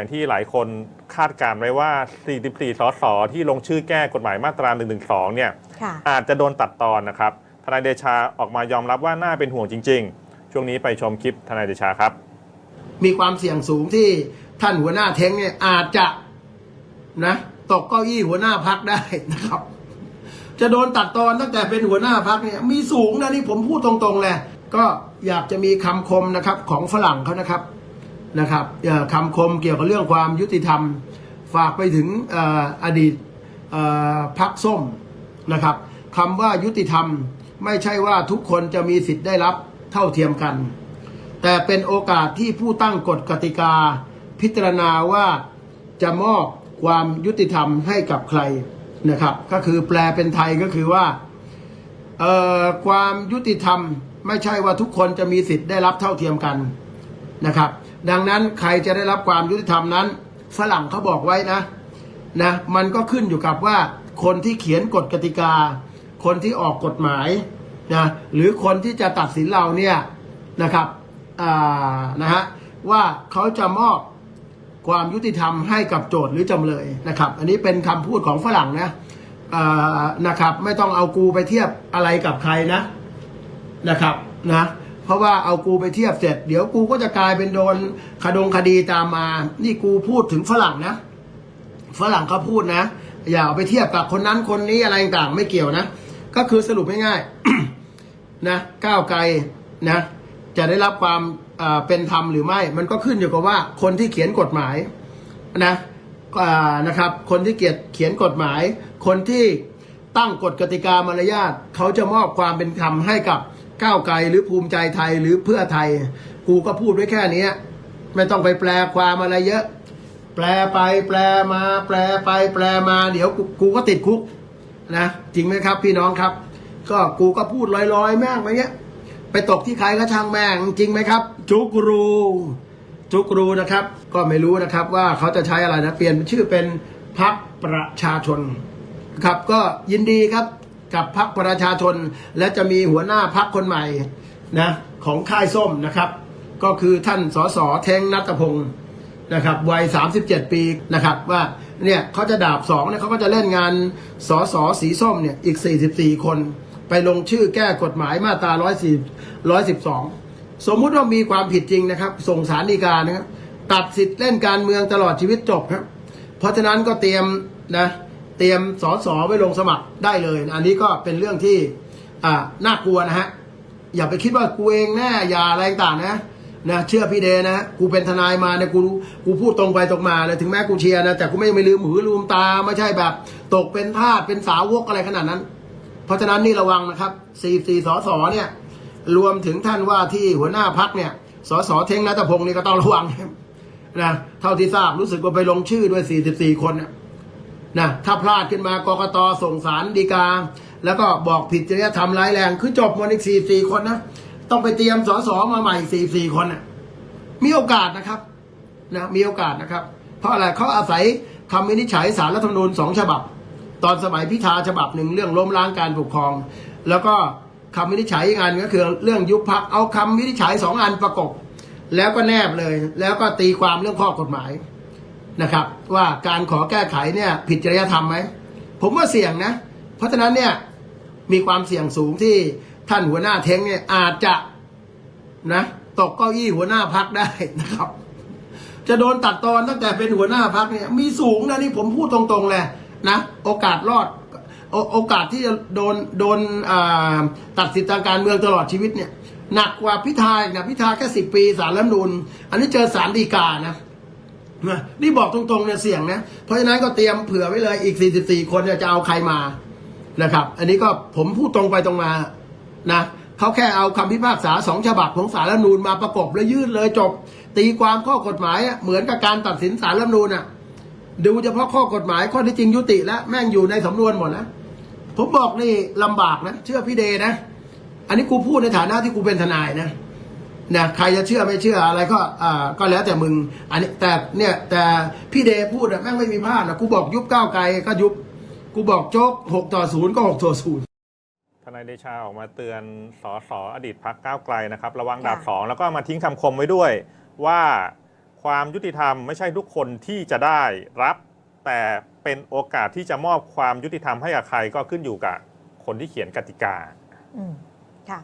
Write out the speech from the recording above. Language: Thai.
อย่างที่หลายคนคาดการณ์ไว้ว่า 44 สส ที่ลงชื่อแก้กฎหมายมาตรา 112 เนี่ย ค่ะ อาจจะโดนตัดตอนนะครับ ทนายเดชาออกมายอมรับว่าน่าเป็นห่วงจริง ๆ ช่วงนี้ไปชมคลิปทนายเดชาครับ มีความเสี่ยงสูงที่ท่านหัวหน้าเท้งเนี่ยอาจจะนะตกเก้าอี้หัวหน้าพักได้นะครับ จะโดนตัดตอนตั้งแต่เป็นหัวหน้าพักเนี่ยมีสูงนะนี่ผมพูดตรงๆเลยก็อยากจะมีคำคมนะครับของฝรั่งเขานะครับ นะครับคำคมเกี่ยวกับเรื่องความยุติธรรม ฝากไปถึงออดีตพักส้มนะครับคำว่ายุติธรรมไม่ใช่ว่าทุกคนจะมีสิทธิ์ได้รับเท่าเทียมกัน แต่เป็นโอกาสที่ผู้ตั้งกฎกติกา พิจารณาว่าจะมอบความยุติธรรมให้กับใครนะครับ ก็คือแปลเป็นไทยก็คือว่าความยุติธรรมไม่ใช่ว่าทุกคนจะมีสิทธิ์ได้รับเท่าเทียมกันนะครับ ดังนั้นใครจะได้รับความยุติธรรมนั้น ฝรั่งเขาบอกไว้นะนะมันก็ขึ้นอยู่กับว่าคนที่เขียนกฎกติกา คนที่ออกกฎหมายนะหรือคนที่จะตัดสินเราเนี่ยนะครับอ่านะฮะว่าเขาจะมอบความยุติธรรมให้กับโจทย์หรือจำเลยนะครับ อันนี้เป็นคำพูดของฝรั่งนะนะครับ ไม่ต้องเอากูไปเทียบอะไรกับใครนะนะครับนะ เพราะว่าเอากูไปเทียบเสร็จ เดี๋ยวกูก็จะกลายเป็นโดนคดงคดีตามมา นี่กูพูดถึงฝรั่งนะ ฝรั่งเขาพูดนะ อย่าเอาไปเทียบกับคนนั้นคนนี้อะไรต่างๆไม่เกี่ยวนะ ก็คือสรุปง่ายๆนะก้าวไกลนะ จะได้รับความเป็นธรรมหรือไม่ มันก็ขึ้นอยู่กับว่าคนที่เขียนกฎหมายนะนะครับ คนที่เขียนเขียนกฎหมาย คนที่ตั้งกฎกติกามารยาทเขาจะมอบความเป็นธรรมให้กับ ก้าวไกลหรือภูมิใจไทยหรือเพื่อไทย กูก็พูดไว้แค่นี้ไม่ต้องไปแปลความอะไรเยอะ แปลไปแปลมา แปลไป แปลมา เดี๋ยวกูกูก็ติดคุกนะจริงไหมครับพี่น้องครับ ก็กูก็พูดลอยๆแม่งไปเงี้ยไปตกที่ใครก็ช่างแม่งจริงไหมครับ จุกรู จุกรูนะครับ ก็ไม่รู้นะครับว่าเขาจะใช้อะไรนะ เปลี่ยนชื่อเป็นพักประชาชนครับก็ยินดีครับ กับพักประชาชน และจะมีหัวหน้าพักคคนใหม่นะของค่ายส้มนะครับ ก็คือท่านสสเทงนัตพงศ์นะครับวัย 37 ปีนะครับว่าเนี่ยเขาจะดาบสองเนี่ยเขาก็จะเล่นงานสสสีส้มเนี่ยอีก 44 คน ไปลงชื่อแก้กฎหมายมาตรา110 112 สมมุติว่ามีความผิดจริงนะครับ ส่งสารดีกานะครับตัดสิทธิ์เล่นการเมืองตลอดชีวิตจบครับเพราะฉะนั้นก็เตรียมนะ เตรียมสอสอไว้ลงสมัครได้เลย อันนี้ก็เป็นเรื่องที่น่ากลัวนะฮะ อย่าไปคิดว่ากูเองแน่อย่าอะไรต่างนะนะเชื่อพี่เดนะกูเป็นทนายมาเนี่ยกูกูพูดตรงไปตรงมาเลยถึงแม้กูเชียร์นะแต่กูไม่ไม่ลืมหูลืมตาไม่ใช่แบบ ตกเป็นทาสเป็นสาวกอะไรขนาดนั้น เพราะฉะนั้นนี่ระวังนะครับ4 4สสเนี่ยรวมถึงท่านว่าที่หัวหน้าพักเนี่ยสอสอเทงนัตพงศ์นี่ก็ต้องระวังนะเท่าที่ทราบรู้สึกว่าไปลงชื่อด้วย 44 คนเนะ นะถ้าพลาดขึ้นมากกตส่งสารดีกา แล้วก็บอกผิดจริยธรรมร้ายแรง คือจบหมดอีกสี่สี่คนนะ ต้องไปเตรียมสอสอมาใหม่สี่สี่คนนะมีโอกาสนะครับนะมีโอกาสนะครับ เพราะอะไรเขาอาศัยคำวินิจฉัยสารรัฐธรรมนูญสองฉบับ ตอนสมัยพิธาฉบับหนึ่งเรื่องล้มล้างการปกครอง แล้วก็คำวินิจฉัยอีกอันก็คือเรื่องยุบพักเอาคำวินิจฉัยสองอันประกบ แล้วก็แนบเลย แล้วก็ตีความเรื่องข้อกฎหมาย นะครับ ว่าการขอแก้ไขเนี่ยผิดจริยธรรมไหมผมว่าเสี่ยงนะ เพราะฉะนั้นเนี่ยมีความเสี่ยงสูงที่ท่านหัวหน้าเท้งเนี่ยอาจจะนะตกเก้าอี้หัวหน้าพักได้นะครับ จะโดนตัดตอนตั้งแต่เป็นหัวหน้าพักเนี่ย มีสูงนะนี่ผมพูดตรงๆเลยนะโอกาสรอดโอโอกาสที่จะโดนโดนตัดสิทธิทางการเมืองตลอดชีวิตเนี่ยหนักกว่าพิธาอีกนะพิธาแค่สิบปีสารรัฐมนูลอันนี้เจอสารดีกานะ นะนี่บอกตรงๆเนี่ยเสี่ยงนะ เพราะฉะนั้นก็เตรียมเผื่อไว้เลยอีก 44 คนเนี่ยจะเอาใครมานะครับ อันนี้ก็ผมพูดตรงไปตรงมานะเขาแค่เอาคำพิพากษาสองฉบับของสารรัฐมนูญมาประกบแล้วยื่นเลยจบ ตีความข้อกฎหมายเหมือนกับการตัดสินสารรัฐมนูญอะดูเฉพาะข้อกฎหมายข้อที่จริงยุติแล้วแม่งอยู่ในสำนวนหมดแล้วผมบอกนี่ลำบากนะ เชื่อพี่เดนะ อันนี้กูพูดในฐานะที่กูเป็นทนายนะ นะใครจะเชื่อไม่เชื่ออะไรก็อ่าก็แล้วแต่มึง อันนี้แต่เนี่ยแต่พี่เดพูดอะแม่งไม่มีพลาดนะกูบอกยุบก้าวไกลก็ยุบ กูบอกโจ๊กหกต่อศูนย์ก็หกต่อศูนย์ทนายเดชาออกมาเตือนสสอดีตพักก้าวไกลนะครับ ระวังค่ะดาบสองแล้วก็มาทิ้งคำคมไว้ด้วย ว่าความยุติธรรมไม่ใช่ทุกคนที่จะได้รับ แต่เป็นโอกาสที่จะมอบความยุติธรรมให้กับใครก็ขึ้นอยู่กับคนที่เขียนกติกา อืมค่ะ